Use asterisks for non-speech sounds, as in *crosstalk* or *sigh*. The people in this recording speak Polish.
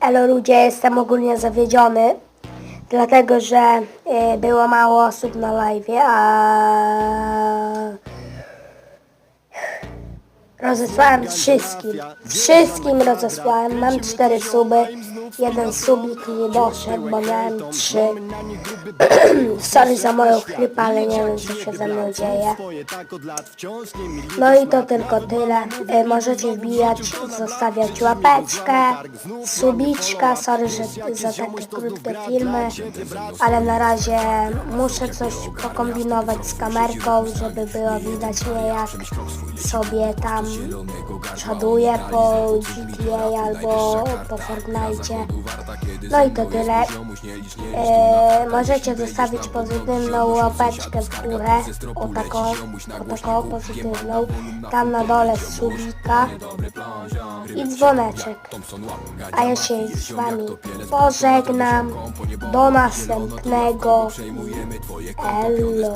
Elo ludzie, jestem ogólnie zawiedziony, dlatego że y, było mało osób na live, a rozesłałem wszystkim, wszystkim rozesłałem, mam cztery suby, jeden subik nie doszedł, bo miałem trzy. *clears throat* Sorry za moją chrypę, ale nie wiem co się ze mną dzieje. No i to tylko tyle. E, Możecie wbijać, zostawiać łapeczkę, subiczka. Sorry, że za takie krótkie filmy, ale na razie muszę coś pokombinować z kamerką, żeby było widać mnie jak sobie tam przoduję po GTA albo po Fortnite. No i to tyle. E, możecie zostawić pozytywną łapeczkę w górę, o taką, o taką pozytywną, tam na dole subika i dzwoneczek. A ja się z wami pożegnam, do następnego, elo.